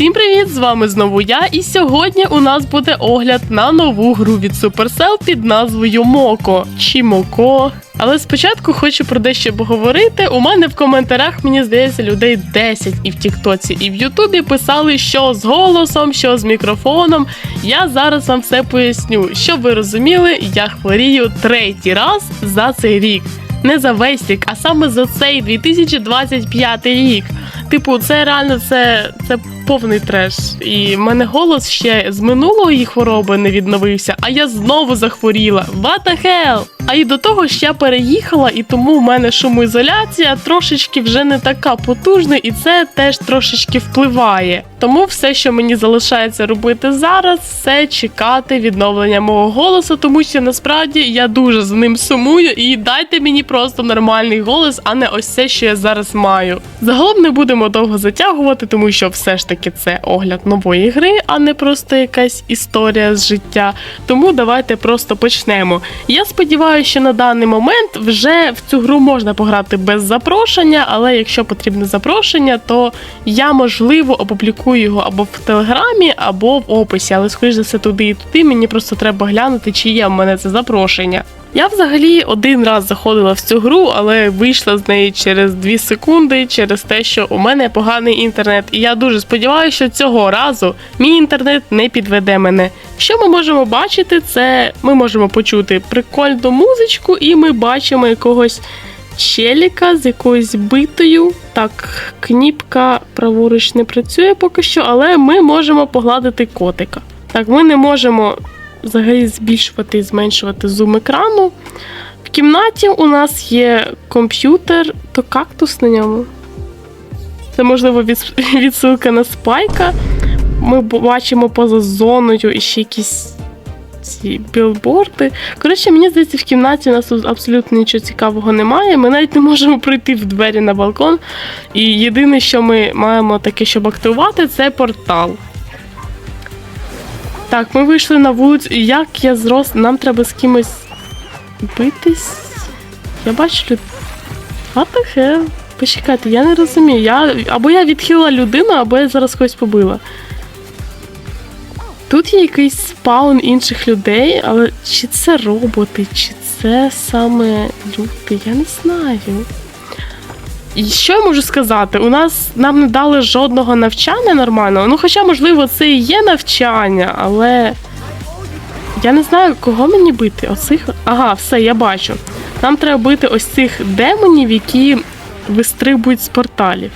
Всім привіт! З вами знову я. І сьогодні у нас буде огляд на нову гру від Supercell під назвою Моко чи Моко. Але спочатку хочу про дещо поговорити. У мене в коментарях, мені здається, людей 10 і в Тіктоці, і в Ютубі писали, що з голосом, що з мікрофоном. Я зараз вам все поясню. Щоб ви розуміли, я хворію третій раз за цей рік. Не за весь рік, а саме за цей 2025 рік. Типу, це реально це, це повний треш. І в мене голос ще з минулої хвороби не відновився, а я знову захворіла. What the hell? А і до того ж я переїхала, і тому в мене шумоізоляція трошечки вже не така потужна, і це теж трошечки впливає. Тому все, що мені залишається робити зараз, це чекати відновлення мого голосу, тому що насправді я дуже за ним сумую, і дайте мені просто нормальний голос, а не ось це, що я зараз маю. Загалом не будемо довго затягувати, тому що все ж таки це огляд нової гри, а не просто якась історія з життя. Тому давайте просто почнемо. Я сподіваюся, що на даний момент вже в цю гру можна пограти без запрошення, але якщо потрібне запрошення, то я можливо опублікую його або в телеграмі, або в описі. Але скоріш за все туди і туди. Мені просто треба глянути, чи є в мене це запрошення. Я взагалі один раз заходила в цю гру, але вийшла з неї через 2 секунди, через те, що у мене поганий інтернет. І я дуже сподіваюся, що цього разу мій інтернет не підведе мене. Що ми можемо бачити, це ми можемо почути прикольну музичку, і ми бачимо якогось челіка з якоюсь битою. Так, кніпка праворуч не працює поки що, але ми можемо погладити котика. Так, ми не можемо взагалі збільшувати і зменшувати зум екрану. В кімнаті у нас є комп'ютер, то кактус на ньому. Це, можливо, відсилка на спайка. Ми бачимо поза зоною і ще якісь ці білборди. Коротше, мені здається, в кімнаті у нас абсолютно нічого цікавого немає. Ми навіть не можемо пройти в двері на балкон. І єдине, що ми маємо таке, щоб активувати, це портал. Так, ми вийшли на вулицю. Як я зрос, нам треба з кимось битись. Я бачу люд... What the hell? Почекайте, я не розумію. Я... Або я відхилила людину, або я зараз когось побила. Тут є якийсь спаун інших людей, але чи це роботи, чи це саме люди, я не знаю. І що я можу сказати? У нас нам не дали жодного навчання нормального. Ну, хоча, можливо, це і є навчання, але я не знаю, кого мені бити. Оцих. Ага, все, я бачу. Нам треба бити ось цих демонів, які вистрибують з порталів.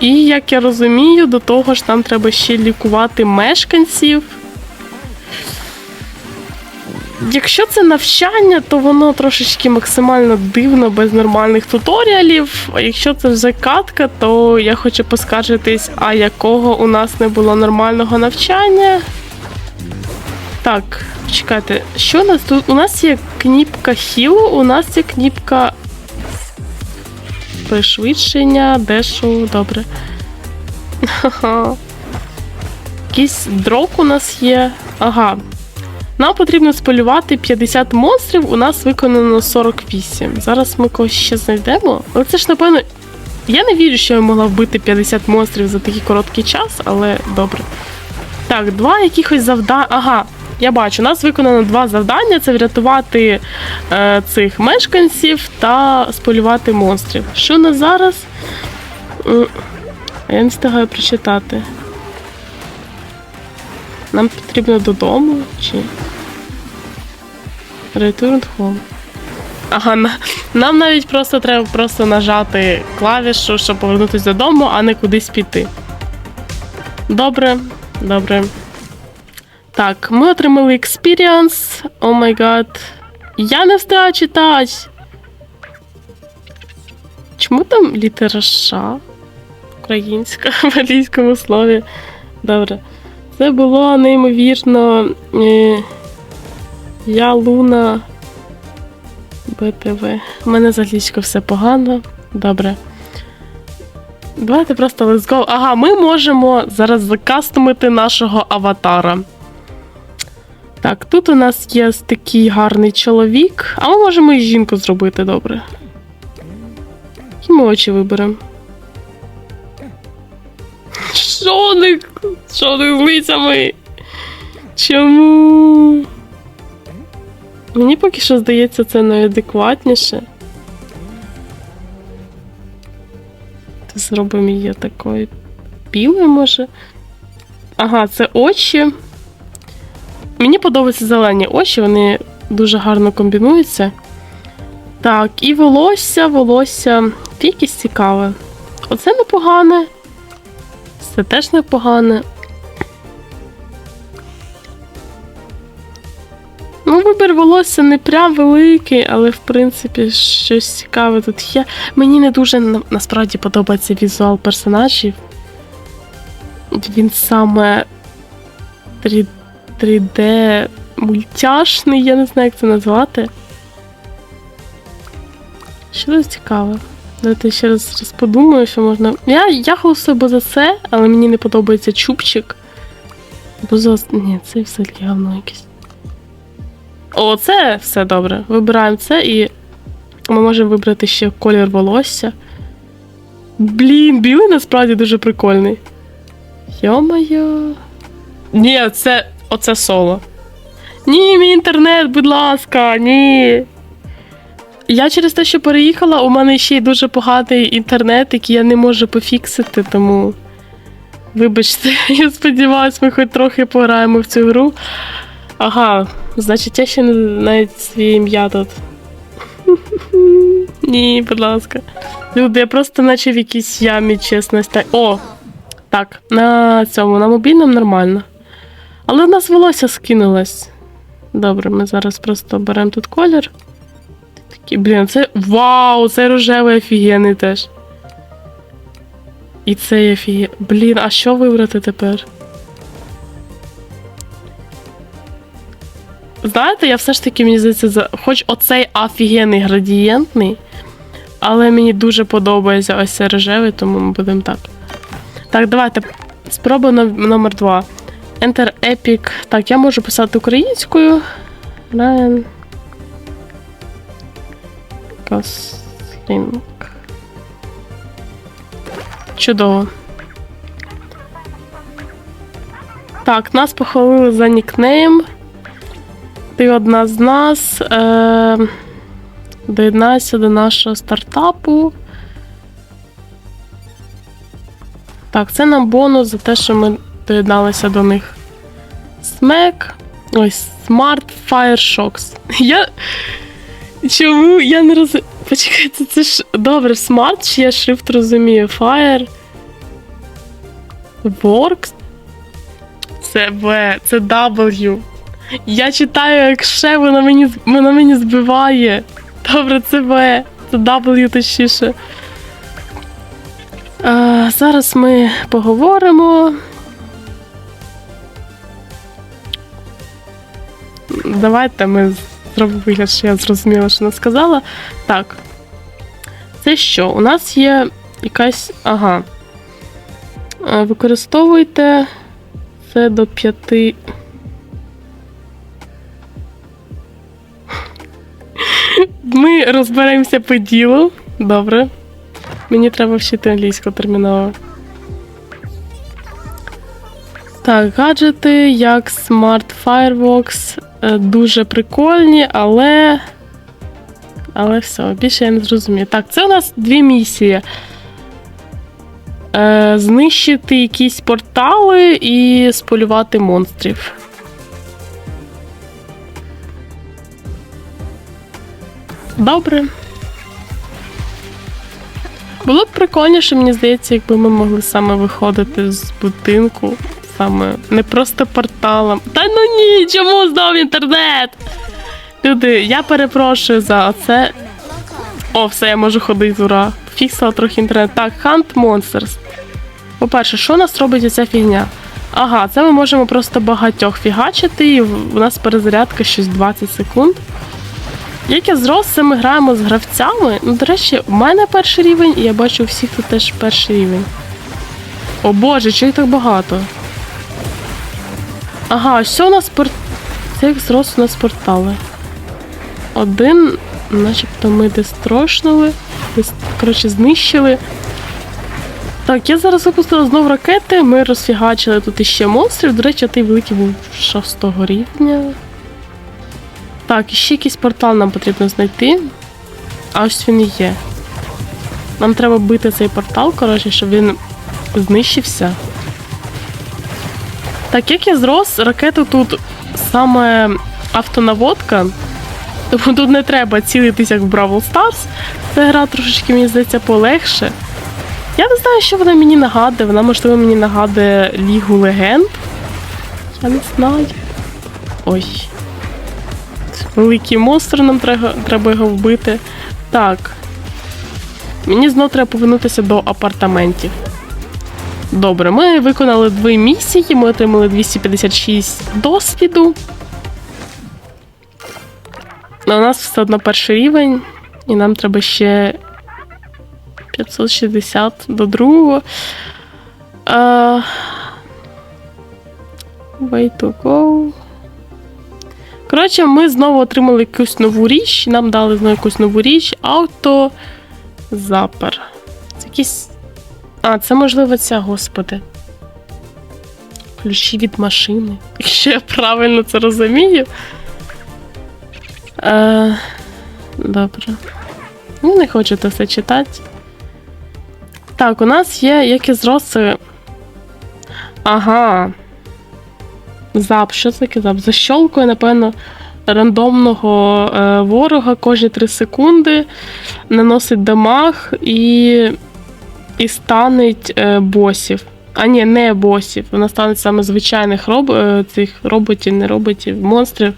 І як я розумію, до того ж нам треба ще лікувати мешканців. Якщо це навчання, то воно трошечки максимально дивно, без нормальних туторіалів. А якщо це вже катка, то я хочу поскаржитись, а якого у нас не було нормального навчання. Так, чекайте, що у нас тут? У нас є кніпка хілу, у нас є кніпка пришвидшення, дешу, добре. Якийсь дрок у нас є. Ага. Нам потрібно сполювати 50 монстрів, у нас виконано 48. Зараз ми когось ще знайдемо. Але це ж, напевно. Я не вірю, що я могла вбити 50 монстрів за такий короткий час, але добре. Так, два якихось завдання. Ага, я бачу, у нас виконано два завдання: це врятувати е, цих мешканців та сполювати монстрів. Що у нас зараз? Я не встигаю прочитати. Нам потрібно додому чи. Return home. Ага, нам навіть просто треба просто нажати клавішу, щоб повернутися додому, а не кудись піти. Добре, добре. Так, ми отримали experience. О май гад. Я не встигаю читати. Чому там літера Ш? Українська в англійському слові. Добре. Це було неймовірно. Е, я Луна БТВ. У мене з англійською все погано. Добре. Давайте просто let's go. Ага, ми можемо зараз закастомити нашого аватара. Так, тут у нас є такий гарний чоловік, а ми можемо і жінку зробити добре. І ми очі виберемо. Що не, що не з лицями? Чому? Мені поки що здається, це найадекватніше. Зробимо її такою білою, може. Ага, це очі. Мені подобаються зелені очі, вони дуже гарно комбінуються. Так, і волосся, волосся. Якесь цікаве. Оце непогане. Це теж непогане. Ну, вибір волосся не прям великий, але в принципі щось цікаве тут є. Мені не дуже насправді подобається візуал персонажів. Він саме 3, 3D мультяшний, я не знаю, як це назвати. Що тут цікаве? Давайте ще раз, раз подумаю, що можна. Я, я голосую бо за це, але мені не подобається чубчик. Бо за. Ні, це все явно якесь. О, це все добре. Вибираємо це і ми можемо вибрати ще колір волосся. Блін, білий насправді дуже прикольний. Йо-моє. Ні, це. Оце соло. Ні, мій інтернет, будь ласка, ні. Я через те, що переїхала, у мене ще й дуже поганий інтернет, який я не можу пофіксити, тому. Вибачте, я сподіваюся, ми хоч трохи пограємо в цю гру. Ага, значить, я ще не навіть своє ім'я тут. Ні, будь ласка. Люди, я просто наче в якійсь ямі, чесно. О! Так, на цьому, на мобільному нормально. Але в нас волосся скинулось. Добре, ми зараз просто беремо тут колір. Такий, блін, це. Вау! Це рожевий офігенний теж. І цей офігенний. Блін, а що вибрати тепер? Знаєте, я все ж таки мені здається, за... хоч оцей офігенний градієнтний, але мені дуже подобається ось цей рожевий, тому ми будемо так. Так, давайте. Спроба ном- номер два. Enter Epic. Так, я можу писати українською. Ryan Gosling. Чудово. Так, нас похвалили за нікнейм. Ти одна з нас. Е- доєднайся до нашого стартапу. Так, це нам бонус за те, що ми доєдналися до них. Смек. Ось, Smart Fire Shocks. Я. Чому? Я не розумію. Почекайте, це ж добре, Smart, чи я шрифт розумію. Fire. Works. Це В, це W. Я читаю, як ще воно мені, воно мені збиває. Добре, це В, це W точніше. А, зараз ми поговоримо. Давайте ми зробимо вигляд, що я зрозуміла, що вона сказала. Так. Це що? У нас є якась. Ага. Е, Використовуйте це до п'яти. Ми розберемося по ділу. Добре. Мені треба вчити англійську терміново. Так, гаджети як Smart Fireworks е, дуже прикольні, але. Але все, більше я не зрозумію. Так, це у нас дві місії. Е, знищити якісь портали і сполювати монстрів. Добре. Було б прикольніше, мені здається, якби ми могли саме виходити з будинку, саме не просто порталом. Чому здав інтернет? Люди, я перепрошую за це. О, все, я можу ходити, ура. Фіксила трохи інтернет. Так, Hunt Monsters. По-перше, що у нас робить ця фігня? Ага, це ми можемо просто багатьох фігачити, і у нас перезарядка щось 20 секунд. Як я зрос, це ми граємо з гравцями. Ну, до речі, в мене перший рівень, і я бачу всіх тут теж перший рівень. О боже, чого їх так багато? Ага, це у нас пор... Це як зрос у нас портали. Один, начебто, ми дестрошнули, дес... коротше, знищили. Так, я зараз випустила знов ракети, ми розфігачили тут іще монстрів. До речі, той великий був шостого рівня. Так, і ще якийсь портал нам потрібно знайти. А ось він і є. Нам треба бити цей портал, коротше, щоб він знищився. Так, як я зрос, ракети тут саме автонаводка. Тому тут не треба цілитися як в Бравл Stars. Ця гра трошечки, мені здається, полегше. Я не знаю, що вона мені нагадує. Вона, можливо, мені нагадує Лігу Легенд. Я не знаю. Ой. Великий монстр, нам треба, треба його вбити. Так. Мені знов треба повернутися до апартаментів. Добре, ми виконали дві місії, ми отримали 256 досвіду. Ну, У нас все одно перший рівень, і нам треба ще 560 до другого. Uh, way to go. Коротше, ми знову отримали якусь нову річ, нам дали знову якусь нову річ. Авто запер. Це якісь. А, це можливо ця, господи. Ключі від машини. Якщо я правильно це розумію. Е, добре. Ну, не хочу це все читати. Так, у нас є якісь зроси. Ага. Зап, що це таке зап? Защолкує, напевно, рандомного е, ворога кожні 3 секунди, наносить дамаг і, і станить е, босів. А ні, не босів. Вона стане саме звичайних роб... е, цих роботів, не роботів, монстрів.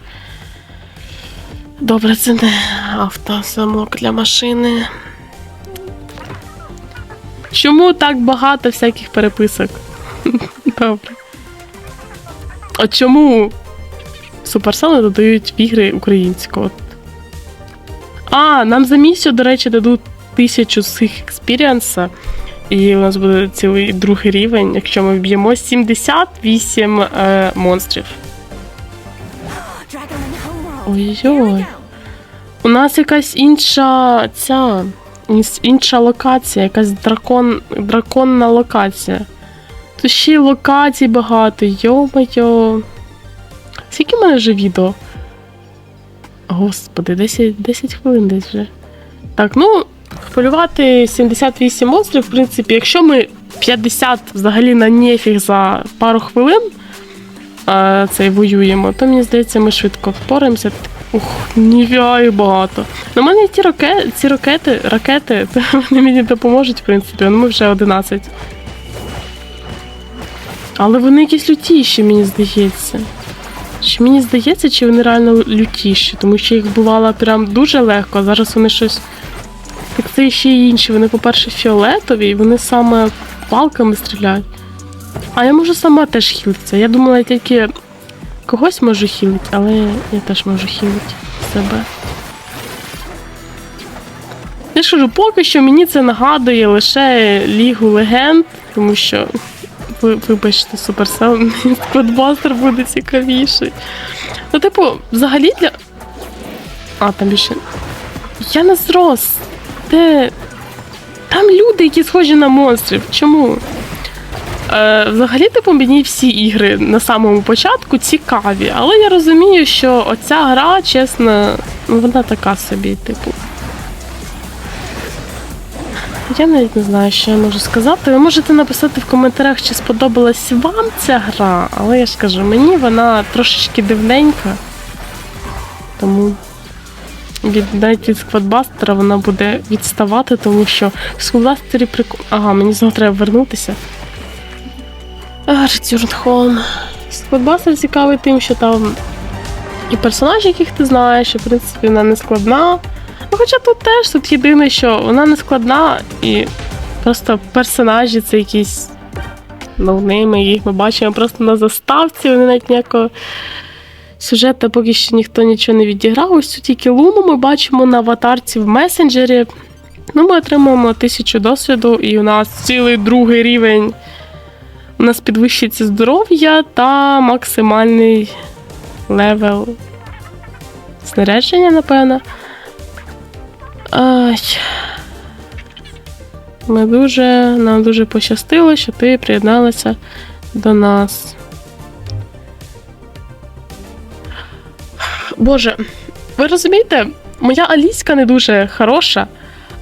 Добре, це не автозамок для машини. Чому так багато всяких переписок? Добре. А чому не додають в ігри українського? А, нам за місію, до речі, дадуть тисячу з їх експіріанса. І у нас буде цілий другий рівень, якщо ми вб'ємо 78 е, монстрів. Ой-ой. У нас якась інша ця інша локація, якась дракон, драконна локація. Тут ще й локацій багато, йо-моє. Скільки в мене вже відео? Господи, 10, 10 хвилин десь вже. Так, ну, полювати 78 монстрів, в принципі, якщо ми 50 взагалі на нефіг за пару хвилин а, цей воюємо, то мені здається, ми швидко впораємося. Ух, їх багато. На мене ті раке... ці ракети, ракети, вони мені допоможуть, в принципі, ну ми вже 11. Але вони якісь лютіші, мені здається. Чи мені здається, чи вони реально лютіші, тому що їх бувало прям дуже легко, а зараз вони щось. Так це ще й інші. Вони, по-перше, фіолетові, і вони саме палками стріляють. А я можу сама теж хілитися. Я думала, я тільки когось можу хілити, але я теж можу хілити себе. Я ж кажу, поки що мені це нагадує лише Лігу легенд, тому що, ви, вибачте, Supercell, Кодбастер буде цікавіший. Ну, типу, взагалі для. А, там більше. Я не зрос. Де. Там люди, які схожі на монстрів. Чому? Е, взагалі, типу, мені всі ігри на самому початку цікаві, але я розумію, що оця гра, чесно, ну вона така собі, типу. Я навіть не знаю, що я можу сказати. Ви можете написати в коментарях, чи сподобалась вам ця гра, але я ж кажу, мені вона трошечки дивненька. Тому навіть від складбастера вона буде відставати, тому що в складбастері прикол. Ага, мені знову треба вернутися. Home. Складбастер цікавий тим, що там і персонажі, яких ти знаєш, і в принципі вона не складна. Ну, хоча тут теж тут єдине, що вона не складна, і просто персонажі це якісь ноунейми, їх ми бачимо просто на заставці, вони навіть ніякого сюжету поки що ніхто нічого не відіграв. Ось тут тільки луну ми бачимо на аватарці в месенджері. Ну, ми отримуємо тисячу досвіду, і у нас цілий другий рівень. У нас підвищується здоров'я та максимальний левел снарядження, напевно. Ай. Ми дуже, нам дуже пощастило, що ти приєдналася до нас. Боже, ви розумієте, моя аліська не дуже хороша.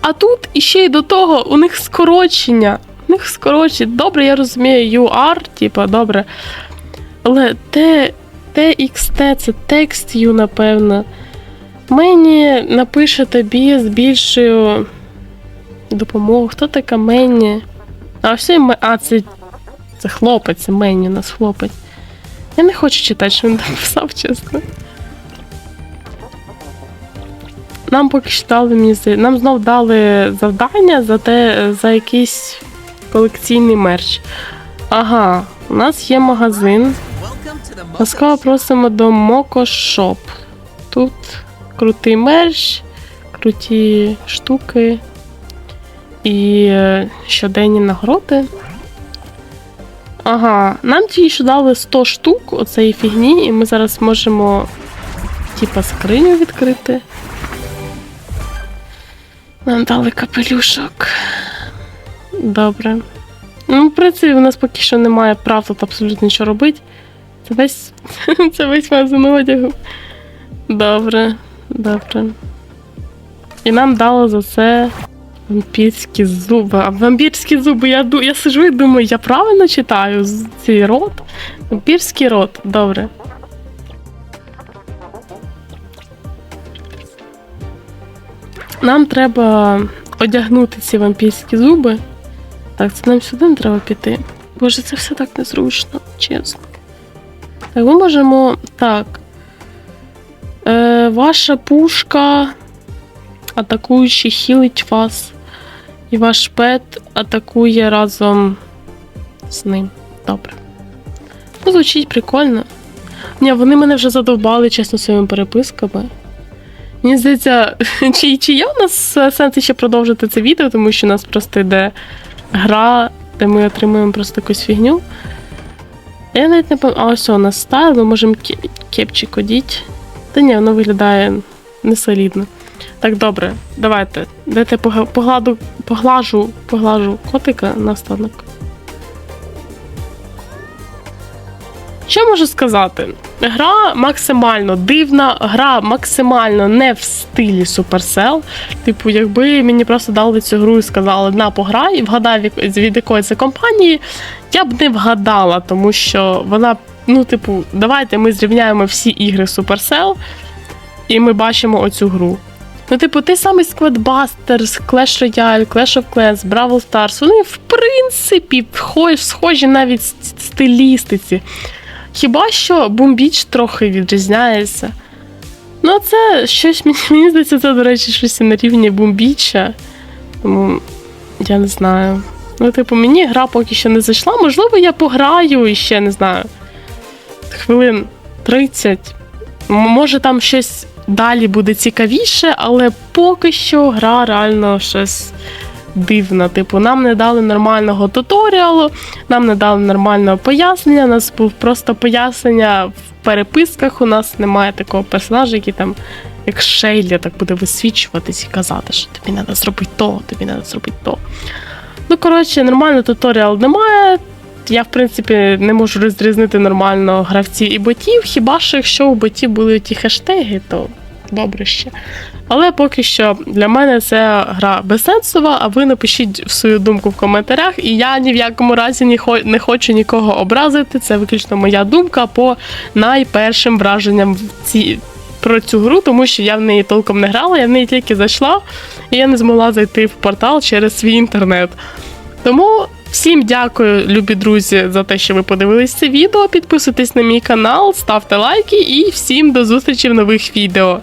А тут іще й до того у них скорочення. У них скорочення. Добре, я розумію, UR, типа, добре. Але T, TXT це текст U, напевно. Мені напише тобі з більшою допомогою. Хто така Мені? А все Ме- А, це, це хлопець, Мені, у нас хлопець. Я не хочу читати, що він там писав, чесно. Нам поки що дали Нам знов дали завдання за те, за якийсь колекційний мерч. Ага, у нас є магазин. Ласкаво просимо до Моко Шоп. Тут крутий мерч, круті штуки і е, щоденні нагороди. Ага, нам ті, що дали 100 штук оцеї фігні, і ми зараз можемо типа скриню відкрити. Нам дали капелюшок. Добре. Ну, в принципі, у нас поки що немає прав тут абсолютно нічого робити. Це весь, це весь магазин одягу. Добре, добре. І нам дало за це вампірські зуби. А вампірські зуби, я, я сижу і думаю, я правильно читаю цей рот? Вампірський рот, добре. Нам треба одягнути ці вампірські зуби. Так, це нам сюди не треба піти. Боже, це все так незручно, чесно. Так, ми можемо. Так. Е, ваша пушка атакуючи хілить вас. І ваш пет атакує разом з ним. Добре. Ну, звучить прикольно. Ні, вони мене вже задовбали, чесно, своїми переписками. Мені здається, чи, чи є у нас сенс ще продовжити це відео, тому що у нас просто йде гра, де ми отримуємо просто якусь фігню. Я навіть не пам'ятаю. А ось у нас стайл, ми можемо кепчик одіть. Та ні, воно виглядає несолідно. Так, добре, давайте. Дайте погладу, поглажу, поглажу котика на останок. Що можу сказати? Гра максимально дивна, гра максимально не в стилі Supercell. Типу, якби мені просто дали цю гру і сказали, на пограй, вгадай, від від якої це компанії, я б не вгадала, тому що вона, ну, типу, давайте ми зрівняємо всі ігри Supercell, і ми бачимо оцю гру. Ну, типу, той самий Squadbusters, Clash Royale, Clash of Clans, Brawl Stars, вони, в принципі, схожі навіть в стилістиці. Хіба що Beach трохи відрізняється. Ну, це щось мені, здається, це, до речі, щось на рівні Boom Тому я не знаю. Ну, типу, мені гра поки що не зайшла. Можливо, я пограю і ще не знаю. Хвилин 30. Може, там щось далі буде цікавіше, але поки що гра реально щось дивна. Типу, нам не дали нормального туторіалу, нам не дали нормального пояснення. У нас був просто пояснення в переписках. У нас немає такого персонажа, який там, як Шейлі, так буде висвічуватись і казати, що тобі треба зробити то, тобі треба зробити то. Ну, коротше, нормального туторіал немає. Я, в принципі, не можу розрізнити нормально гравців і ботів. Хіба що якщо у ботів були ті хештеги, то добре ще. Але поки що для мене це гра безсенсова, а ви напишіть свою думку в коментарях. І я ні в якому разі не, хочу нікого образити. Це виключно моя думка по найпершим враженням в ці... про цю гру, тому що я в неї толком не грала, я в неї тільки зайшла, і я не змогла зайти в портал через свій інтернет. Тому всім дякую, любі друзі, за те, що ви подивились це відео. Підписуйтесь на мій канал, ставте лайки і всім до зустрічі в нових відео.